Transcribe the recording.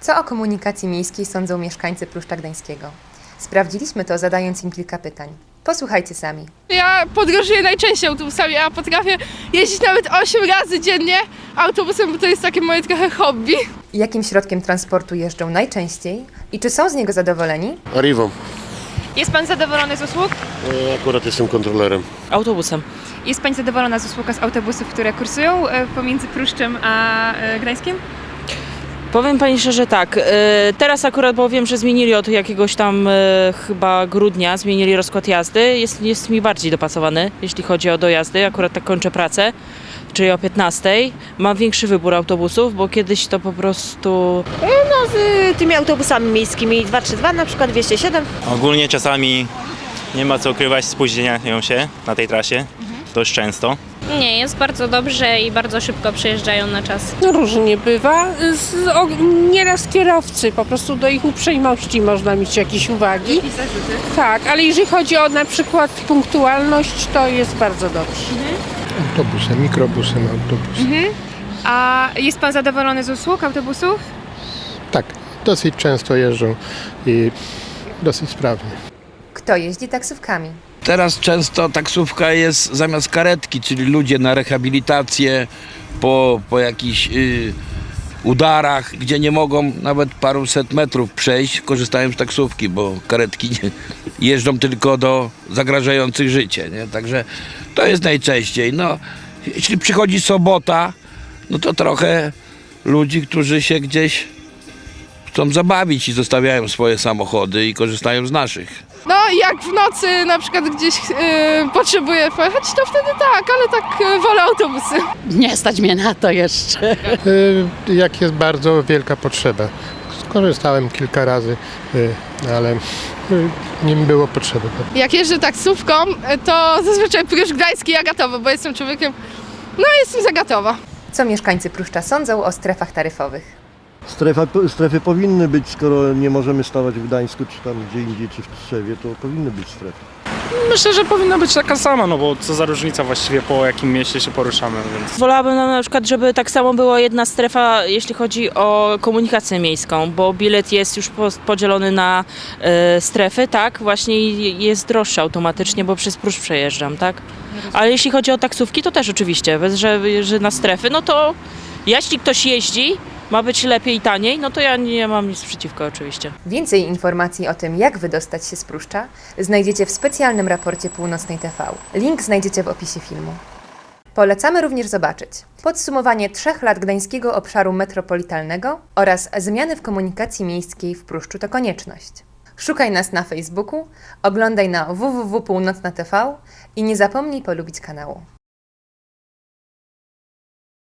Co o komunikacji miejskiej sądzą mieszkańcy Pruszcza Gdańskiego? Sprawdziliśmy to zadając im kilka pytań. Posłuchajcie sami. Ja podróżuję najczęściej autobusami, a potrafię jeździć nawet 8 razy dziennie autobusem, bo to jest takie moje trochę hobby. Jakim środkiem transportu jeżdżą najczęściej i czy są z niego zadowoleni? Arrivo. Jest Pan zadowolony z usług? E, Akurat jestem kontrolerem. Autobusem. Jest Pani zadowolona z usług z autobusów, które kursują e, pomiędzy Pruszczem a e, Gdańskiem? Powiem Pani szczerze tak, e, teraz akurat, bo wiem, że zmienili od jakiegoś tam e, chyba grudnia, zmienili rozkład jazdy, jest, jest mi bardziej dopasowany, jeśli chodzi o dojazdy, akurat tak kończę pracę, czyli o 15. Mam większy wybór autobusów, bo kiedyś to po prostu z tymi autobusami miejskimi. 232 na przykład 207 Ogólnie czasami nie ma co ukrywać, spóźniają się na tej trasie. Dość często. Nie, jest bardzo dobrze i bardzo szybko przyjeżdżają na czas. No różnie bywa. Z, o, nieraz kierowcy, po prostu do ich uprzejmości można mieć jakieś uwagi. Tak, ale jeżeli chodzi o na przykład punktualność, to jest bardzo dobrze. Autobusem, mikrobusem, autobusem. A jest Pan zadowolony z usług autobusów? Tak, dosyć często jeżdżą i dosyć sprawnie. Kto jeździ taksówkami? Teraz często taksówka jest zamiast karetki, czyli ludzie na rehabilitację po, po jakichś y, udarach, gdzie nie mogą nawet paruset metrów przejść, korzystają z taksówki, bo karetki nie, jeżdżą tylko do zagrażających życie. Nie? Także to jest najczęściej. No, jeśli przychodzi sobota, no to trochę ludzi, którzy się gdzieś chcą zabawić i zostawiają swoje samochody i korzystają z naszych. No jak w nocy na przykład gdzieś e, potrzebuję pojechać, to wtedy tak, ale tak e, wolę autobusy. Nie stać mnie na to jeszcze. Y, Jak jest bardzo wielka potrzeba. Skorzystałem kilka razy, y, ale y, nie było potrzeby. Jak jeżdżę taksówką, e, to zazwyczaj Pruszcz Gdański i Agatowo, bo jestem człowiekiem, no jestem z Agatowa. Co mieszkańcy Pruszcza sądzą o strefach taryfowych? Strefa, strefy powinny być, skoro nie możemy stawać w Gdańsku, czy tam gdzie indziej, czy w Trzewie, to powinny być strefy. Myślę, że powinna być taka sama, no bo co za różnica właściwie po jakim mieście się poruszamy, więc... wolałabym na przykład, żeby tak samo była jedna strefa, jeśli chodzi o komunikację miejską, bo bilet jest już po- podzielony na e, strefy, tak, właśnie jest droższy automatycznie, bo przez Pruszcz przejeżdżam, tak. Ale jeśli chodzi o taksówki, to też oczywiście, bez, że, że na strefy, no to jeśli ktoś jeździ, ma być lepiej i taniej, no to ja nie mam nic przeciwko oczywiście. Więcej informacji o tym, jak wydostać się z Pruszcza, znajdziecie w specjalnym raporcie Północnej TV. Link znajdziecie w opisie filmu. Polecamy również zobaczyć podsumowanie trzech lat Gdańskiego Obszaru Metropolitalnego oraz zmiany w komunikacji miejskiej w Pruszczu to konieczność. Szukaj nas na Facebooku, oglądaj na www.północna.tv i nie zapomnij polubić kanału.